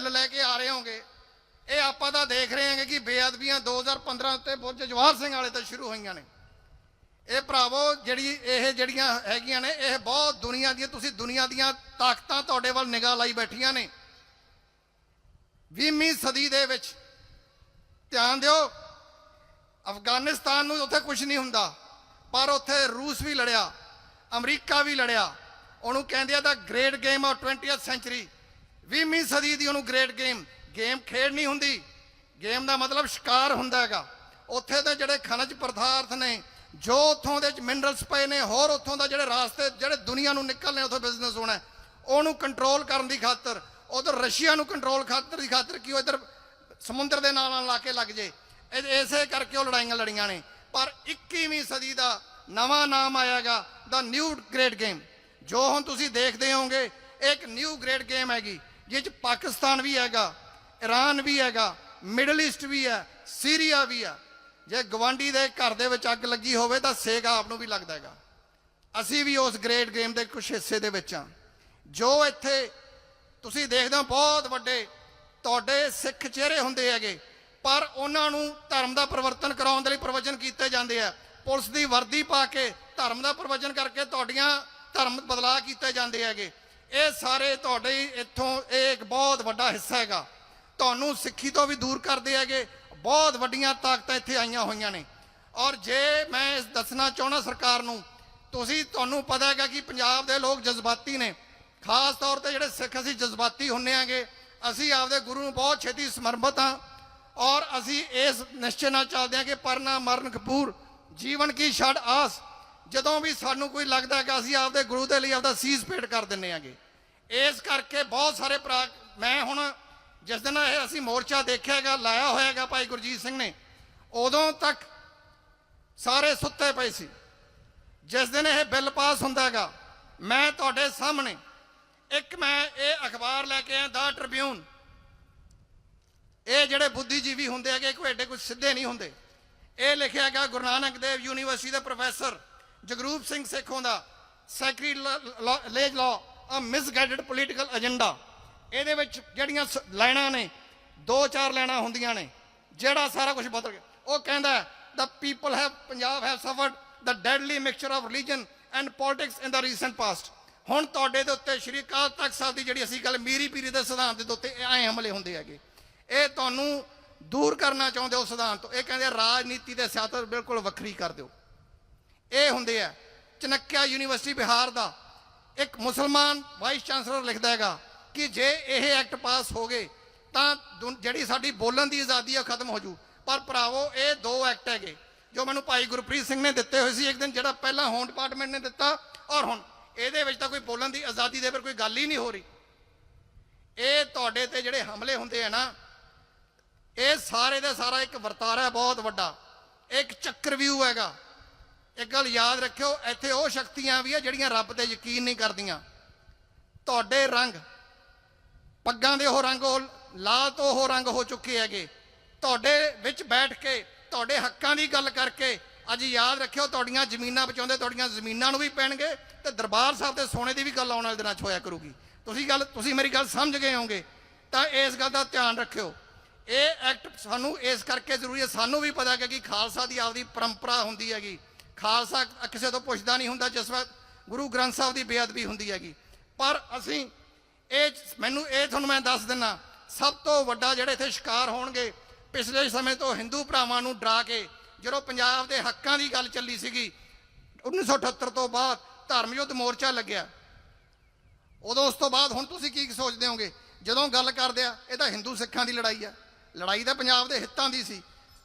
Bill ਲੈ ਕੇ ਆ ਰਹੇ ਹੋਗੇ ਇਹ ਆਪਾਂ ਤਾਂ ਦੇਖ ਰਹੇ ਹਾਂ ਕਿ ਬੇਅਦਬੀਆਂ 2015 ਉੱਤੇ ਬੁਰਜ ਜਵਾਹਰ ਸਿੰਘ ਵਾਲੇ ਤੋਂ ਸ਼ੁਰੂ ਹੋਈਆਂ ਨੇ। ਇਹ ਭਰਾਵੋ, ਜਿਹੜੀ ਇਹ ਜਿਹੜੀਆਂ ਹੈਗੀਆਂ ਨੇ, ਇਹ ਬਹੁਤ ਦੁਨੀਆ ਦੀਆਂ, ਤੁਸੀਂ ਦੁਨੀਆ ਦੀਆਂ ਤਾਕਤਾਂ ਤੁਹਾਡੇ ਵੱਲ ਨਿਗਾਹ ਲਾਈ ਬੈਠੀਆਂ ਨੇ। 20ਵੀਂ ਸਦੀ ਦੇ ਵਿੱਚ, ਧਿਆਨ ਦਿਓ, ਅਫਗਾਨਿਸਤਾਨ ਨੂੰ ਉੱਥੇ ਕੁਝ ਨਹੀਂ ਹੁੰਦਾ, ਪਰ ਉੱਥੇ ਰੂਸ ਵੀ ਲੜਿਆ, ਅਮਰੀਕਾ ਵੀ ਲੜਿਆ। ਉਹਨੂੰ ਕਹਿੰਦੇ ਆ the great game of 20th century 20ਵੀਂ ਸਦੀ ਦੀ ਉਹਨੂੰ ਗ੍ਰੇਟ ਗੇਮ ਗੇਮ ਖੇਡ ਨਹੀਂ ਹੁੰਦੀ। ਗੇਮ ਦਾ ਮਤਲਬ ਸ਼ਿਕਾਰ ਹੁੰਦਾ ਹੈਗਾ। ਉੱਥੇ ਦੇ ਜਿਹੜੇ ਖਣਜ ਪਦਾਰਥ ਨੇ, ਜੋ ਉੱਥੋਂ ਦੇ ਮਿਨਰਲਸ ਪਏ ਨੇ, ਹੋਰ ਉੱਥੋਂ ਦਾ ਜਿਹੜੇ ਰਾਸਤੇ, ਜਿਹੜੇ ਦੁਨੀਆ ਨੂੰ ਨਿਕਲਨੇ ਉੱਥੇ ਬਿਜ਼ਨਸ ਹੋਣਾ ਉਹਨੂੰ ਕੰਟਰੋਲ ਕਰਨ ਦੀ ਖਾਤਰ, ਉਧਰ ਰਸ਼ੀਆ ਨੂੰ ਕੰਟਰੋਲ ਖਾਤਰ ਦੀ ਖਾਤਰ ਕਿ ਉਹ ਇਧਰ ਸਮੁੰਦਰ ਦੇ ਨਾਲ ਨਾਲ ਲਾ ਕੇ ਲੱਗ ਜੇ। ਇਹ- ਇਸੇ ਕਰਕੇ ਉਹ ਲੜਾਈਆਂ ਲੜੀਆਂ ਨੇ। ਪਰ 21ਵੀਂ ਸਦੀ ਦਾ ਨਵਾਂ ਨਾਮ ਆਇਆਗਾ ਦਾ ਨਿਊ ਗ੍ਰੇਟ ਗੇਮ ਜੋ ਹੁਣ ਤੁਸੀਂ ਦੇਖਦੇ ਹੋਵੋਗੇ, ਇਹ ਇੱਕ ਨਿਊ ਗ੍ਰੇਟ ਗੇਮ ਹੈਗੀ। ਜਿਸ ਚ ਪਾਕਿਸਤਾਨ ਵੀ ਹੈਗਾ ਈਰਾਨ ਵੀ ਹੈਗਾ, ਮਿਡਲ ਈਸਟ ਵੀ ਹੈ, ਸੀਰੀਆ ਵੀ ਹੈ। ਜੇ ਗਵਾਂਡੀ ਦੇ ਘਰ ਦੇ ਵਿੱਚ ਅੱਗ ਲੱਗੀ ਹੋਵੇ ਤਾਂ ਸੇਕ ਆਪ ਨੂੰ ਵੀ ਲੱਗਦਾ ਹੈਗਾ। ਅਸੀਂ ਵੀ ਉਸ ਗ੍ਰੇਟ ਗੇਮ ਦੇ ਕੁਝ ਹਿੱਸੇ ਦੇ ਵਿੱਚ ਹਾਂ। ਜੋ ਇੱਥੇ ਤੁਸੀਂ ਦੇਖਦੇ ਹੋ ਬਹੁਤ ਵੱਡੇ ਤੁਹਾਡੇ ਸਿੱਖ ਚਿਹਰੇ ਹੁੰਦੇ ਹੈਗੇ, ਪਰ ਉਹਨਾਂ ਨੂੰ ਧਰਮ ਦਾ ਪਰਿਵਰਤਨ ਕਰਾਉਣ ਦੇ ਲਈ ਪ੍ਰਵਚਨ ਕੀਤੇ ਜਾਂਦੇ ਆ। ਪੁਲਿਸ ਦੀ ਵਰਦੀ ਪਾ ਕੇ ਧਰਮ ਦਾ ਪ੍ਰਵਚਨ ਕਰਕੇ ਤੁਹਾਡੀਆਂ ਧਰਮ ਬਦਲਾਅ ਕੀਤੇ ਜਾਂਦੇ ਹੈਗੇ। ਇਹ ਸਾਰੇ ਤੁਹਾਡੇ ਇੱਥੋਂ ਇਹ ਇੱਕ ਬਹੁਤ ਵੱਡਾ ਹਿੱਸਾ ਹੈਗਾ। ਤੁਹਾਨੂੰ ਸਿੱਖੀ ਤੋਂ ਵੀ ਦੂਰ ਕਰਦੇ ਹੈਗੇ, ਬਹੁਤ ਵੱਡੀਆਂ ਤਾਕਤਾਂ ਇੱਥੇ ਆਈਆਂ ਹੋਈਆਂ ਨੇ। ਔਰ ਜੇ ਮੈਂ ਇਸ ਦੱਸਣਾ ਚਾਹਣਾ ਸਰਕਾਰ ਨੂੰ, ਤੁਸੀਂ, ਤੁਹਾਨੂੰ ਪਤਾ ਹੈਗਾ ਕਿ ਪੰਜਾਬ ਦੇ ਲੋਕ ਜਜ਼ਬਾਤੀ ਨੇ। ਖਾਸ ਤੌਰ ਤੇ ਜਿਹੜੇ ਸਿੱਖ ਅਸੀਂ ਜਜ਼ਬਾਤੀ ਹੁੰਨੇ ਆਂਗੇ ਅਸੀਂ ਆਪਦੇ ਗੁਰੂ ਨੂੰ ਬਹੁਤ ਛੇਤੀ ਸਮਰਪਿਤ ਹਾਂ। ਔਰ ਅਸੀਂ ਇਸ ਨਿਸ਼ਚੇ ਨਾਲ ਚੱਲਦੇ ਹਾਂ ਕਿ ਪਰਨਾ ਮਰਨ ਕਪੂਰ, ਜੀਵਨ ਕੀ ਛੜ ਆਸ। ਜਦੋਂ ਵੀ ਸਾਨੂੰ ਕੋਈ ਲੱਗਦਾ ਹੈ ਕਿ ਅਸੀਂ ਆਪਦੇ ਗੁਰੂ ਦੇ ਲਈ ਆਪਦਾ ਸੀਸ ਭੇਟ ਕਰ ਦਿੰਨੇ ਆਂਗੇ। ਇਸ ਕਰਕੇ ਬਹੁਤ ਸਾਰੇ ਭਰਾ, ਮੈਂ ਹੁਣ ਜਿਸ ਦਿਨ ਇਹ ਅਸੀਂ ਮੋਰਚਾ ਦੇਖਿਆਗਾ ਲਾਇਆ ਹੋਇਆਗਾ ਭਾਈ ਗੁਰਜੀਤ ਸਿੰਘ ਨੇ, ਉਦੋਂ ਤੱਕ ਸਾਰੇ ਸੁੱਤੇ ਪਏ ਸੀ। ਜਿਸ ਦਿਨ ਇਹ ਬਿੱਲ ਪਾਸ ਹੁੰਦਾਗਾ ਮੈਂ ਤੁਹਾਡੇ ਸਾਹਮਣੇ ਇੱਕ ਮੈਂ ਇਹ ਅਖਬਾਰ ਲੈ ਕੇ ਆਇਆ, ਦਾ ਟ੍ਰਿਬਿਊਨ। ਇਹ ਜਿਹੜੇ ਬੁੱਧੀਜੀਵੀ ਹੁੰਦੇ ਹੈਗੇ, ਕੋਈ ਐਡੇ ਕੋਈ ਸਿੱਧੇ ਨਹੀਂ ਹੁੰਦੇ। ਇਹ ਲਿਖਿਆ ਹੈਗਾ ਗੁਰੂ ਨਾਨਕ ਦੇਵ ਯੂਨੀਵਰਸਿਟੀ ਦੇ ਪ੍ਰੋਫੈਸਰ ਜਗਰੂਪ ਸਿੰਘ ਸੇਖੋਂ ਦਾ ਸੈਕਰੀ ਲੇਜ ਲਾ ਅ ਮਿਸਗਾਈਡਡ ਪੋਲੀਟੀਕਲ ਏਜੰਡਾ ਇਹਦੇ ਵਿੱਚ ਜਿਹੜੀਆਂ ਸ- ਲਾਈਨਾਂ ਨੇ, ਦੋ ਚਾਰ ਲਾਈਨਾਂ ਹੁੰਦੀਆਂ ਨੇ, ਜਿਹੜਾ ਸਾਰਾ ਕੁਝ ਬਦਲ ਗਿਆ। ਉਹ ਕਹਿੰਦਾ the people have, Punjab have suffered the deadly mixture of religion and politics in the recent past. ਹੁਣ ਤੁਹਾਡੇ ਦੇ ਉੱਤੇ ਸ਼੍ਰੀ ਅਕਾਲ ਤਖਤ ਸਾਹਿਬ ਦੀ ਜਿਹੜੀ ਅਸੀਂ ਗੱਲ ਮੀਰੀ ਪੀਰੀ ਦੇ ਸਿਧਾਂਤ ਦੇ ਉੱਤੇ ਐ ਹਮਲੇ ਹੁੰਦੇ ਹੈਗੇ। ਇਹ ਤੁਹਾਨੂੰ ਦੂਰ ਕਰਨਾ ਚਾਹੁੰਦੇ ਹੋ ਸਿਧਾਂਤ ਤੋਂ। ਇਹ ਕਹਿੰਦੇ ਰਾਜਨੀਤੀ ਤੇ ਸਿਆਸਤ ਬਿਲਕੁਲ ਵੱਖਰੀ ਕਰ ਦਿਓ। ਇਹ ਹੁੰਦੇ ਆ। ਚਨੱਕਿਆ ਯੂਨੀਵਰਸਿਟੀ ਬਿਹਾਰ ਦਾ ਇੱਕ ਮੁਸਲਮਾਨ ਵਾਈਸ ਚਾਂਸਲਰ ਲਿਖਦਾ ਹੈਗਾ ਕਿ ਜੇ ਇਹ ਐਕਟ ਪਾਸ ਹੋ ਗਏ ਤਾਂ ਦੁਨ- ਜਿਹੜੀ ਸਾਡੀ ਬੋਲਣ ਦੀ ਆਜ਼ਾਦੀ ਆ ਖਤਮ ਹੋ ਜੂ। ਪਰ ਭਰਾਵੋ, ਇਹ ਦੋ ਐਕਟ ਹੈਗੇ, ਜੋ ਮੈਨੂੰ ਭਾਈ ਗੁਰਪ੍ਰੀਤ ਸਿੰਘ ਨੇ ਦਿੱਤੇ ਹੋਏ ਸੀ ਇੱਕ ਦਿਨ, ਜਿਹੜਾ ਪਹਿਲਾਂ ਹੋਮ ਡਿਪਾਰਟਮੈਂਟ ਨੇ ਦਿੱਤਾ ਔਰ ਹੁਣ। ਇਹਦੇ ਵਿੱਚ ਤਾਂ ਕੋਈ ਬੋਲਣ ਦੀ ਆਜ਼ਾਦੀ ਦੇ ਪਰ ਕੋਈ ਗੱਲ ਹੀ ਨਹੀਂ ਹੋ ਰਹੀ। ਇਹ ਤੁਹਾਡੇ ਤੇ ਜਿਹੜੇ ਹਮਲੇ ਹੁੰਦੇ ਆ ਨਾ, ਇਹ ਸਾਰੇ ਦਾ ਸਾਰਾ ਇੱਕ ਵਰਤਾਰਾ ਬਹੁਤ ਵੱਡਾ, ਇੱਕ ਚੱਕਰ ਵਿਊ ਹੈਗਾ। ਇੱਕ ਗੱਲ ਯਾਦ ਰੱਖਿਓ, ਇੱਥੇ ਉਹ ਸ਼ਕਤੀਆਂ ਵੀ ਆ ਜਿਹੜੀਆਂ ਰੱਬ ਤੇ ਯਕੀਨ ਨਹੀਂ ਕਰਦੀਆਂ। ਤੁਹਾਡੇ ਰੰਗ, ਪੱਗਾਂ ਦੇ ਉਹ ਰੰਗ, ਉਹ ਲਾਲ ਤੋਂ ਉਹ ਰੰਗ ਹੋ ਚੁੱਕੇ ਹੈਗੇ। ਤੁਹਾਡੇ ਵਿੱਚ ਬੈਠ ਕੇ, ਤੁਹਾਡੇ ਹੱਕਾਂ ਦੀ ਗੱਲ ਕਰਕੇ, ਅੱਜ ਯਾਦ ਰੱਖਿਓ, ਤੁਹਾਡੀਆਂ ਜ਼ਮੀਨਾਂ ਬਚਾਉਂਦੇ, ਤੁਹਾਡੀਆਂ ਜ਼ਮੀਨਾਂ ਨੂੰ ਵੀ ਪੈਣਗੇ ਤੇ ਦਰਬਾਰ ਸਾਹਿਬ ਦੇ ਸੋਨੇ ਦੀ ਵੀ ਗੱਲ ਆਉਣ ਵਾਲੇ ਦਿਨਾਂ 'ਚ ਹੋਇਆ ਕਰੂਗੀ। ਤੁਸੀਂ ਗੱਲ, ਤੁਸੀਂ ਮੇਰੀ ਗੱਲ ਸਮਝ ਗਏ ਹੋਵੋਗੇ। ਤਾਂ ਇਸ ਗੱਲ ਦਾ ਧਿਆਨ ਰੱਖਿਓ। ਇਹ ਐਕਟ ਸਾਨੂੰ ਇਸ ਕਰਕੇ ਜ਼ਰੂਰੀ ਹੈ, ਸਾਨੂੰ ਵੀ ਪਤਾ ਹੈ ਕਿ ਖਾਲਸਾ ਦੀ ਆਪਦੀ ਪਰੰਪਰਾ ਹੁੰਦੀ ਹੈਗੀ। ਖਾਲਸਾ ਕਿਸੇ ਤੋਂ ਪੁੱਛਦਾ ਨਹੀਂ ਹੁੰਦਾ, ਜਿਸ ਵਕਤ ਗੁਰੂ ਗ੍ਰੰਥ ਸਾਹਿਬ ਦੀ ਬੇਅਦਬੀ ਹੁੰਦੀ ਹੈਗੀ। ਪਰ ਅਸੀਂ ਇਹ ਮੈਨੂੰ ਇਹ ਤੁਹਾਨੂੰ ਮੈਂ ਦੱਸ ਦਿੰਨਾ, ਸਭ ਤੋਂ ਵੱਡਾ ਜਿਹੜੇ ਇੱਥੇ ਸ਼ਿਕਾਰ ਹੋਣਗੇ, ਪਿਛਲੇ ਸਮੇਂ ਤੋਂ ਹਿੰਦੂ ਭਰਾਵਾਂ ਨੂੰ ਡਰਾ ਕੇ, ਜਦੋਂ ਪੰਜਾਬ ਦੇ ਹੱਕਾਂ ਦੀ ਗੱਲ ਚੱਲੀ ਸੀਗੀ 1978 ਤੋਂ ਬਾਅਦ ਧਰਮ ਯੁੱਧ ਮੋਰਚਾ ਲੱਗਿਆ। ਉਦੋਂ ਉਸ ਤੋਂ ਬਾਅਦ ਹੁਣ ਤੁਸੀਂ ਕੀ ਸੋਚਦੇ ਹੋਗੇ? ਜਦੋਂ ਗੱਲ ਕਰਦੇ ਆ, ਇਹ ਤਾਂ ਹਿੰਦੂ ਸਿੱਖਾਂ ਦੀ ਲੜਾਈ ਆ। ਲੜਾਈ ਤਾਂ ਪੰਜਾਬ ਦੇ ਹਿੱਤਾਂ ਦੀ ਸੀ।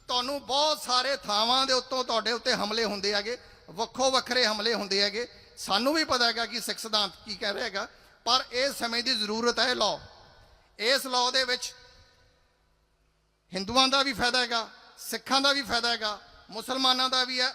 ਤੁਹਾਨੂੰ ਬਹੁਤ ਸਾਰੇ ਥਾਵਾਂ ਦੇ ਉੱਤੋਂ ਤੁਹਾਡੇ ਉੱਤੇ ਹਮਲੇ ਹੁੰਦੇ ਹੈਗੇ, ਵੱਖੋ ਵੱਖਰੇ ਹਮਲੇ ਹੁੰਦੇ ਹੈਗੇ। ਸਾਨੂੰ ਵੀ ਪਤਾ ਹੈਗਾ ਕਿ ਸਿੱਖ ਸਿਧਾਂਤ ਕੀ ਕਹਿ ਰਿਹਾ ਹੈਗਾ, ਪਰ ਇਹ ਸਮੇਂ ਦੀ ਜ਼ਰੂਰਤ ਹੈ ਲਾਅ ਇਸ ਲਾਅ ਦੇ ਵਿੱਚ ਹਿੰਦੂਆਂ ਦਾ ਵੀ ਫਾਇਦਾ ਹੈਗਾ, ਸਿੱਖਾਂ ਦਾ ਵੀ ਫਾਇਦਾ ਹੈਗਾ, ਮੁਸਲਮਾਨਾਂ ਦਾ ਵੀ ਹੈ